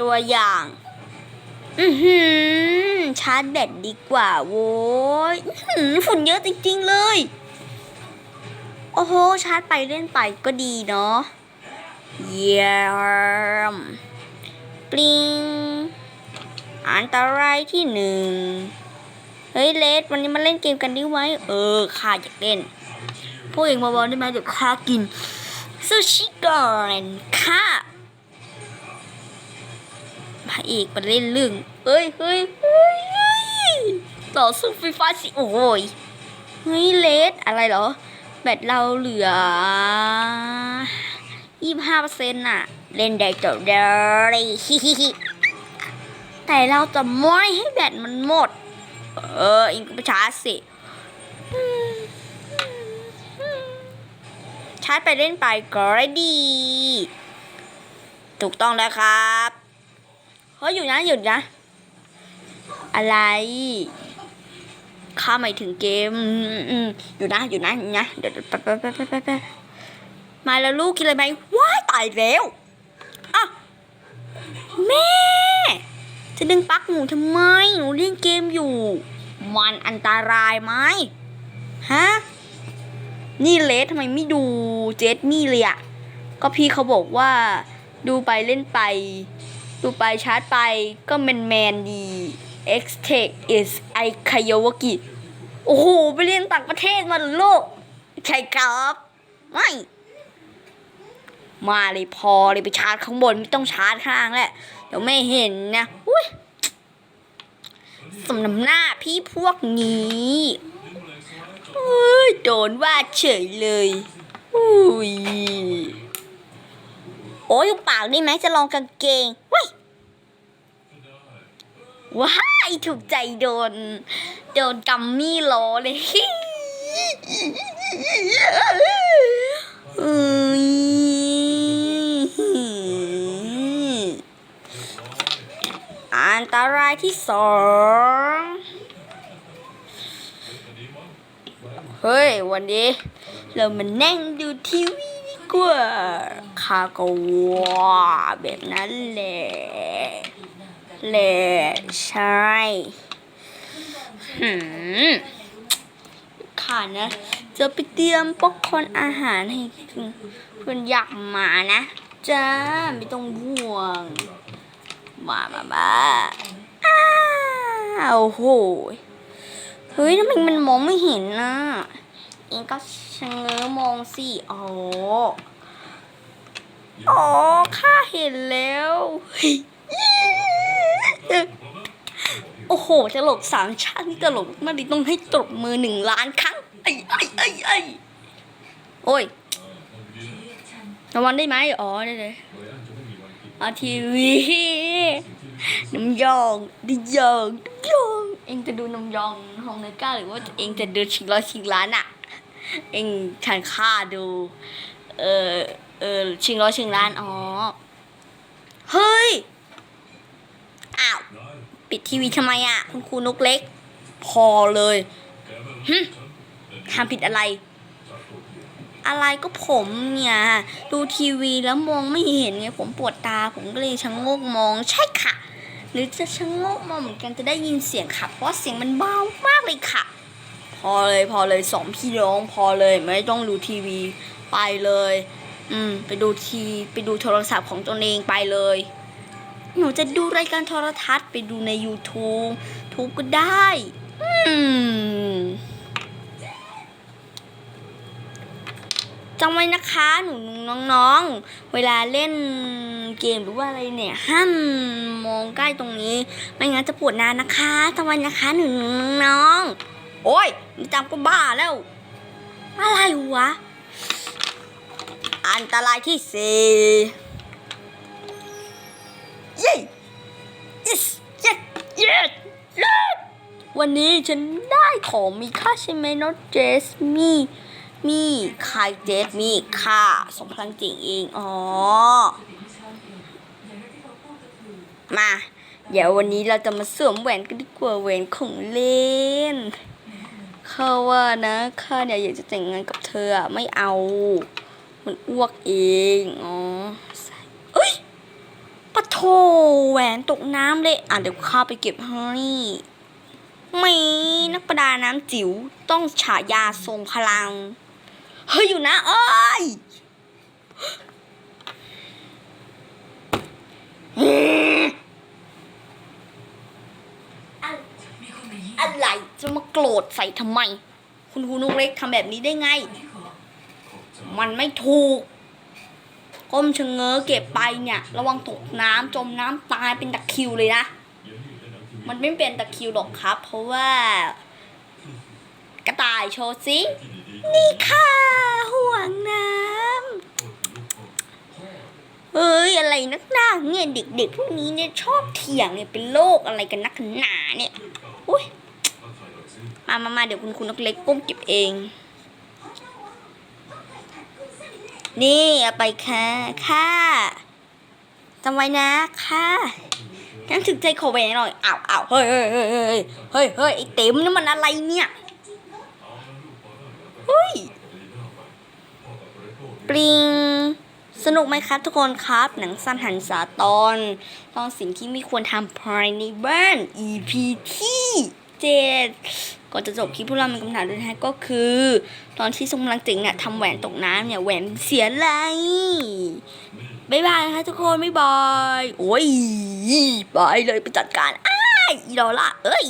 ตัวอย่าง อือหือชาร์จแบตดีกว่าโว้ยหือฝุ่นเยอะจริงๆเลย โอ้โห ชาร์จไปเล่นไปก็ดีเนาะ เยี่ยมปลิง อันตรายที่หนึ่ง เฮ้ยเลสวันนี้มาเล่นเกมกันได้ไหมเออข้าอยากเล่น พวกเองมาบอกได้ไหมเดี๋ยวข้ากินซูชิก่อนข้า ระเอกมาเล่นเรื่องเฮ้ยเฮ้ยเฮ้ยต่อสู้ไฟฟ้าสิโอ้ยเฮ้ยเลสอะไรเหรอ แบตเราเหลือยี่ห้าเปอร์เซ็นต์น่ะ เล่นได้จบเลยฮิฮิฮิแต่เราจะไม่ให้แบตมันหมด เออเองก็ไปชาร์จสิชาร์จไปเล่นไปก็ได้ดี ถูกต้องแล้วครับ เฮ้ยหยุดนะหยุดนะ อะไรข้าหมายถึงเกมอยู่นะอยู่นะอยู่นะเดี๋ยวไปไปไปไปไปไปมาแล้วลูกกินอะไรไหมว้ายตายแล้วอะแม่ จะดึงปลั๊กหนูทำไมหนูเล่นเกมอยู่ มันอันตรายไหมฮะนี่เลสทำไมไม่ดูเจสมี่เลยอะก็พี่เขาบอกว่าดูไปเล่นไป ดูไปชาร์จไปก็แมนแมนดี X Tech is I k a y o w a k i โอ้โห ไปเรียนต่างประเทศมาเหรอลูกใช่ครับ ไม่ มาเลยพอเลยไปชาร์จข้างบน ไม่ต้องชาร์จข้างล่างแหละ เดี๋ยวไม่เห็นนะอุ้ยสมน้ำหน้าพี่พวกนี้เอ้ยโดนว่าเฉยเลยอุ้ย โอ้ยปากได้ไหมจะลองกางเกง ว้ายว้ายถูกใจโดน โดนกัมมี่ล้อเลยอ้ยอันตรายที่สอง เฮ้ย วันนี้ เรามานั่งดูทีวีดีกว่าข้าก็ว่าแบบนั้นแหละ แหลใช่หืมข้านะ จะไปเตรียมป๊อกคอนอาหารให้เพื่อนอยากมานะจ้าไม่ต้องห่วง มามามาอ้าวโหเฮ้ยทำไมมันมองไม่เห็นนะเองก็ชะเง้อมองสิอ๋ออ๋อข้าเห็นแล้ว โอ้โหตลกสามชาตินี่ตลกมากดิต้องให้ตบมือหนึ่งล้านครั้งไอ้ไอ้ไอ้ไอ้โอ้ยรางวัลได้ไหมอ๋อได้เลยอาทีวีน้ำยองดิยองยองเองจะดูน้ำยองฮองเนก้าหรือว่าเองจะดูชิงร้อยชิงล้านอะเองฉันค่าดู เออเออชิงร้อยชิงล้านอ๋อเฮ้ย ปิดทีวีทำไมอะคุณครูนกเล็ก พอเลยหึห้ามผิดอะไร อะไรก็ผมเนี่ยดูทีวีแล้วมองไม่เห็นไงผมปวดตาผมก็เลยชะโงกมองใช่ค่ะ หรือจะชะโงกมองเหมือนกันจะได้ยินเสียงค่ะ เพราะเสียงมันเบามากเลยค่ะ พอเลยพอเลยสองพี่น้องพอเลยไม่ต้องดูทีวีไปเลย อืม ไปดูทีไปดูโทรศัพท์ของตนเองไปเลย หนูจะดูรายการโทรทัศน์ไปดูใน YouTube ทุกก็ได้อืมจำไว้นะคะ หนูน้องๆ เวลาเล่นเกมหรือว่าอะไรเนี่ยห้ามมองใกล้ตรงนี้ ไม่งั้นจะปวดนานนะคะจำไว้นะคะหนูน้องๆโอ้ยนี่จำก็บ้าแล้ว อะไรวะ อันตรายที่สี่ เย้ yes yes yes yes วันนี้ฉันได้ของมีค่าใช่ไหมน้องเจสมีมีใครเจสมีค่าสองพลังจริงเอง อ๋อ มา เดี๋ยววันนี้เราจะมาสวมแหวนกันดีกว่าแหวนของเล่นข้าว่านะข้าเนี่ยอยากจะแต่งงานกับเธออะไม่เอา มันอ้วกเอง อ๋อ โถแหวนตกน้ำเลยอะเดี๋ยวข้าไปเก็บให้ไม่นักประดาน้ำจิ๋วต้องฉายาทรงพลัง เฮ้ย อยู่นะเอ้ยอะไรจะมาโกรธใส่ทำไม คุณครูนุกเล็กทำแบบนี้ได้ไง มันไม่ถูก ก้มชะเง้อเก็บไปเนี่ย ระวังตกน้ำจมน้ำตายเป็นตะคิวเลยนะ มันไม่เป็นตะคิวหรอกครับ เพราะว่า กระต่ายโชว์สินี่ค่ะห่วงน้ำเฮ้ยอะไรนักหนาเนี่ยเด็กๆพวกนี้เนี่ยชอบเถียงเนี่ยเป็นโรคอะไรกันนักหนาเนี่ยอุ้ยมามามาเดี๋ยวคุณคุณนักเล็กก้มเก็บเอง นี่เอาไปค่ะ ค่ะจำไว้นะค่ะงั้นถึงใจขอแหวนหน่อยอ้าวอ้าวเฮ้ยเฮ้ยเฮ้ยเฮ้ยเฮ้ยเฮ้ยไอเต็มนี่มันอะไรเนี่ยเฮ้ยปริง สนุกไหมครับทุกคนครับ หนังสั้นหันษาตอน ตอนสิ่งที่ไม่ควรทำภายในบ้าน EP ที่ เจ็ดก่อนจะจบคลิปพวกเรามีคำถามด้วยนะก็คือ ตอนที่ทรงพลังเจ๋งเนี่ยทำแหวนตกน้ำเนี่ยแหวนเสียอะไรบ๊ายบายนะคะทุกคนบ๊ายบายโอ้ยไปเลยไปจัดการอ้ายอีดอลล่าเอ้ย